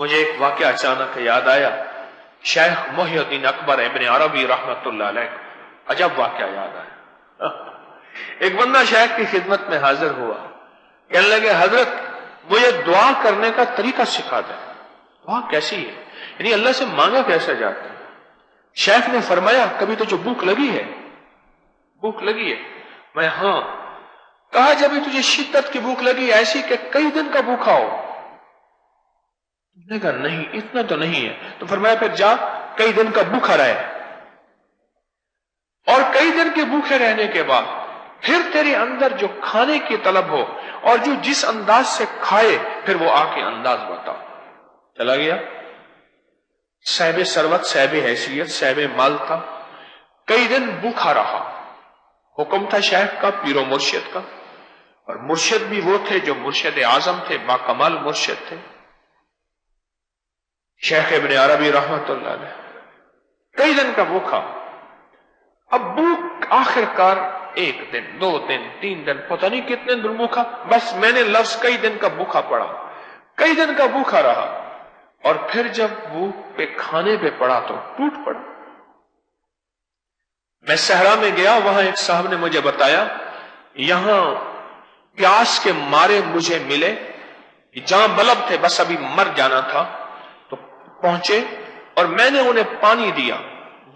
मुझे एक वाक्य अचानक याद आया। शेख मोहिउद्दीन अकबर इबन अरबी रहमत अजब वाक्य याद आया। एक बंदा शेख की खिदमत में हाजिर हुआ। कहने लगे, हज़रत, मुझे दुआ करने का तरीका सिखा दें। दुआ कैसी है? यानी अल्लाह से मांगा कैसे जाता है? शेख ने फरमाया, कभी तो जो भूख लगी है? भूख लगी है? मैं, हाँ। कहा, जब तुझे शिद्दत की भूख लगी, ऐसी कि कई दिन का भूखा हो तुमने कहा, नहीं, इतना तो नहीं है। तो फरमाया, फिर जा, कई दिन का भूखा रहे। और कई दिन के भूखे रहने के बाद, फिर तेरे अंदर जो खाने की तलब हो और जो जिस अंदाज से खाए, फिर वो आके अंदाज बताओ। चला गया। सहब सरवत सहब हैसियत सहब माल था कई दिन भूखा रहा। हुक्म था शेख का, पीरो मुर्शिद का। और मुर्शिद भी वो थे जो मुर्शिद आज़म थे, बाकमाल मुर्शिद थे। शेख इबन अरबी रहमत कई दिन का भूखा। अब भूख आखिरकार एक दिन, दो दिन, तीन दिन, पता नहीं कितने दिन भूखा। बस मैंने लफ्ज कई दिन का भूखा पड़ा कई दिन का भूखा रहा। और फिर जब भूख पे खाने पे पड़ा तो टूट पड़ा। मैं सहरा में गया, वहाँ एक साहब ने मुझे बताया, यहाँ प्यास के मारे मुझे मिले। जहाँ बलब थे, बस अभी मर जाना था। पहुँचे और मैंने उन्हें पानी दिया।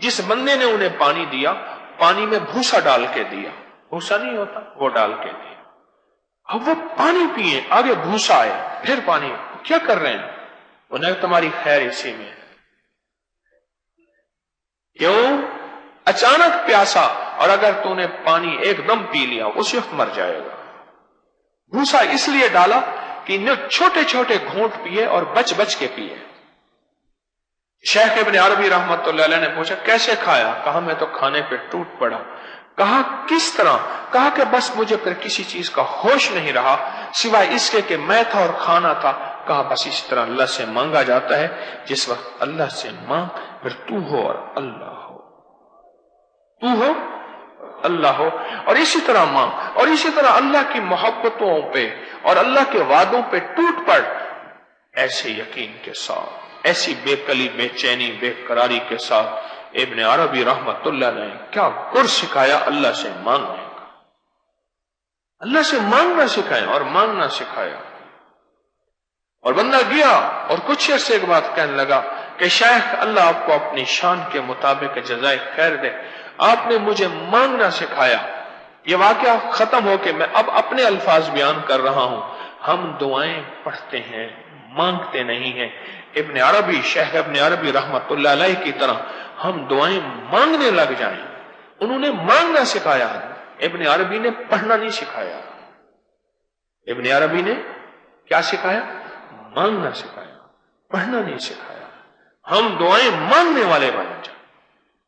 जिस बंदे ने उन्हें पानी दिया, पानी में भूसा डाल के दिया। भूसा नहीं होता, वो डाल के दिया। अब वो पानी पिए, आगे भूसा आए, फिर पानी। क्या कर रहे हैं? उन्हें तुम्हारी खैर इसी में क्यों? अचानक प्यासा, और अगर तूने पानी एकदम पी लिया, उस वक्त मर जाएगा। भूसा इसलिए डाला कि छोटे छोटे घूंट पिए और बच बच के पिए। शेख इबन अरबी रहमत ने पूछा, कैसे खाया? कहा, मैं तो खाने पे टूट पड़ा। कहा, किस तरह? कहा कि, बस मुझे फिर किसी चीज़ का होश नहीं रहा, सिवाय इसके कि मैं था और खाना था। कहा, बस इस तरह अल्लाह से मांगा जाता है, जिस वक्त अल्लाह से मांग, फिर तू हो और अल्लाह हो। तू हो अल्लाह हो। और इसी तरह मांग, और इसी तरह अल्लाह की मोहब्बतों पे और अल्लाह के वादों पे टूट पड़, ऐसे यकीन के साथ। ऐसी बेकली, बेचैनी, बेकरारी के साथ इबन अरबी रहमत ने क्या गुर सिखाया? अल्लाह से मांगने का। अल्लाह से मांगना सिखाया और मांगना सिखाया। और बंदा गया और कुछ अर्से के बाद कहने लगा कि शायद अल्लाह आपको अपनी शान के मुताबिक जजाय खैर दे। आपने मुझे मांगना सिखाया। ये वाक्य खत्म हो के मैं अब अपने अल्फाज बयान कर रहा हूँ। हम दुआएँ पढ़ते हैं। मांगते नहीं है। इबन अरबी, शेख इबन अरबी रहमत की तरह हम दुआएँ मांगने लग जाएँ। उन्होंने मांगना सिखाया। इबन अरबी ने पढ़ना नहीं सिखाया। इबन अरबी ने क्या सिखाया? मांगना सिखाया। पढ़ना नहीं सिखाया। हम दुआएँ मांगने वाले बन जाए।